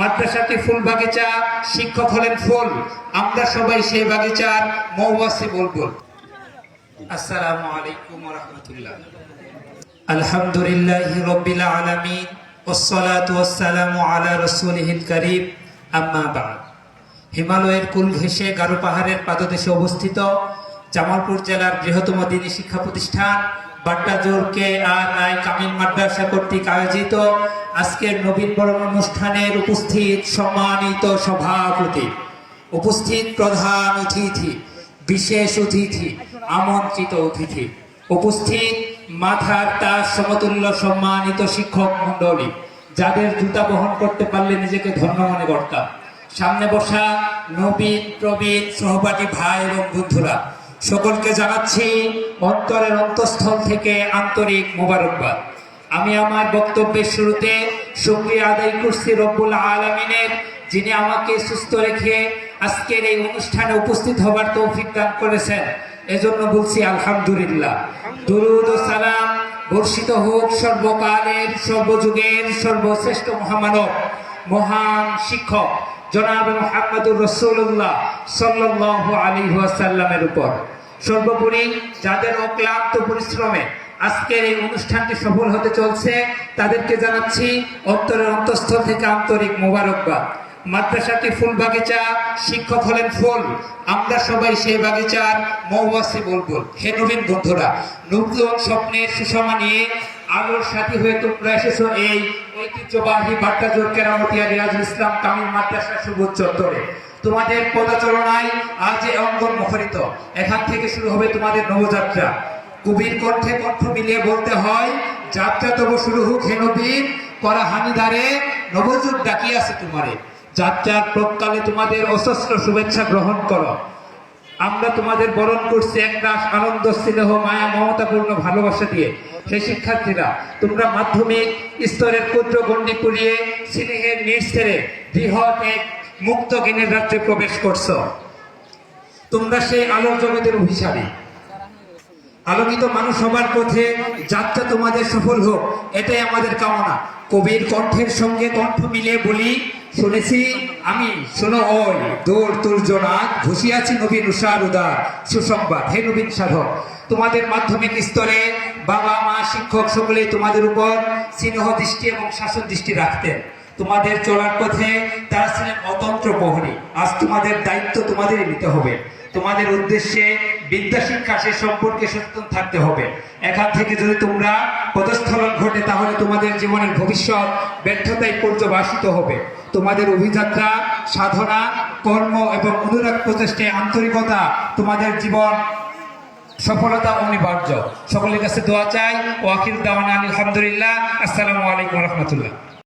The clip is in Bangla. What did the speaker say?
মাদ্রাসাটি ফুল বাগিচা, শিক্ষক হলেন ফুল। আমরা সবাই সেই বাগিচার মৌবাসী বলব। আসসালামু আলাইকুম রহমতুল্লাহ। আলহামদুলিল্লাহ রবিল আলমিন ওসালাতাম আলা রসুলহিল করিম। আম্মাবাদ হিমালয়ের কুল ঘেঁষে গারো পাহাড়ের পাদদেশে অবস্থিত জামালপুর জেলার বৃহত্তম দিনী শিক্ষা প্রতিষ্ঠান বাড্ডাজোরকে আর আই কামিল মাদ্রাসা কর্তৃক আয়োজিত আজকের নবীন বরণ অনুষ্ঠানের উপস্থিত সম্মানিত সভাপতি, উপস্থিত প্রধান অতিথি, বিশেষ অতিথি, আমন্ত্রিত অতিথি, উপস্থিত মাথার তার সমতুল্য সম্মানিত শিক্ষক মণ্ডলী, যাদের জুতা বহন করতে পারলে নিজেকে ধন্য মনে করতাম। সামনে বসা নবীন প্রবীণ সহপাঠী ভাই এবং বন্ধুরা সকলকে জানাচ্ছি অন্তরের অন্তঃস্থল থেকে আন্তরিক মোবারকবাদ। আমি আমার বক্তব্যের শুরুতে শুক্রিয়া আদায় করছি রব্বুল আলমিনের, যিনি আমাকে সুস্থ রেখে আজকের এই অনুষ্ঠানে উপস্থিত হবার তৌফিক দান করেছেন। এজন্য বলছি আলহামদুলিল্লাহ। দুরুদ ও সালাম বর্ষিত হোক সর্বকালের, সর্বযুগের, সর্বশ্রেষ্ঠ মহামানব, মহান শিক্ষক মোহাম্মদুর রসুল্লাহ সাল্লাহ আলী উপর। সর্বোপরি যাদের অক্লান্ত পরিশ্রমে আজকের এই অনুষ্ঠানটি সফল হতে চলছে, তাদেরকে জানাচ্ছি অন্তরের থেকে আন্তরিক মোবারকবাদ। মাদ্রাসাটি ফুল বাগিচা শিক্ষক হলেন ফুল। আমরা সবাই সেই বাগিচার মৌবাসী বলব। হে নবীন বন্ধুরা, নতুন স্বপ্নের সুষমা নিয়ে আলোর সাথী হয়ে তোমরা এসেছ এই ঐতিহ্যবাহী বাট্টাজোর কেরামতিয়া রিয়াজুল ইসলাম কামিল মাদ্রাসা সবুজ চত্বরে। তোমাদের পদচারণায় আজ অঙ্গন মুখরিত এখান থেকে শুরু হবে তোমাদের নবযাত্রা। কবির কণ্ঠে কণ্ঠ মিলিয়ে বলতে হয়, যাত্রা তবু শুরু হোক হে নবীন, করা হানিদারে, নবযুগ ডাকিয়াছে তোমারে। যাত্রার প্রকালে তোমাদের অসস্র শুভেচ্ছা গ্রহণ করো। আমরা তোমাদের বরণ করছি এক রাস আনন্দ, স্নেহ, মায়া, মমতাপূর্ণ ভালোবাসা দিয়ে। হে শিক্ষার্থীরা, তোমরা মাধ্যমিক স্তরের ক্ষুদ্র গণ্ডি পুড়িয়ে স্নেহের নির ছেড়ে বৃহৎ এক মুক্ত জ্ঞানের রাত্রে প্রবেশ করছ। তোমরা সেই আলোর জগতের অভিশাপী আলোকিত মানুষ হবার পথে যাত্রা তোমাদের সফল হোক, এটাই আমাদের কামনা। কবির কণ্ঠের সঙ্গে কণ্ঠ মিলিয়ে বলি শুনেছি, আমি, শোনো ওই দৌড় তুর্জনাথ ঘুষিয়াছি নবীন উষার উদার সুসংবাদ। হে নবীন সাধক, তোমাদের মাধ্যমিক স্তরে বাবা, মা, শিক্ষক সকলেই তোমাদের উপর স্নেহ দৃষ্টি এবং শাসন দৃষ্টি রাখতেন। তোমাদের চলার পথে তারা ছিলেন অতন্ত্র প্রহরী। আজ তোমাদের দায়িত্ব তোমাদেরই নিতে হবে। তোমাদের উদ্দেশ্যে বিদ্যা শিক্ষা সে সম্পর্কে সচেতন থাকতে হবে। এখান থেকে যদি তোমরা পদস্থলন ঘটে, তাহলে তোমাদের জীবনের ভবিষ্যৎ ব্যর্থতায় পর্যবাসিত হবে। তোমাদের অভিযাত্রা, সাধনা, কর্ম এবং অনুরাগ প্রচেষ্টায় আন্তরিকতা তোমাদের জীবন সফলতা অনিবার্য। সকলের কাছে দোয়া চাই। ওয়াকিল দাওয়ান আলহামদুলিল্লাহ। আসসালামু আলাইকুম রহমতুল্লাহ।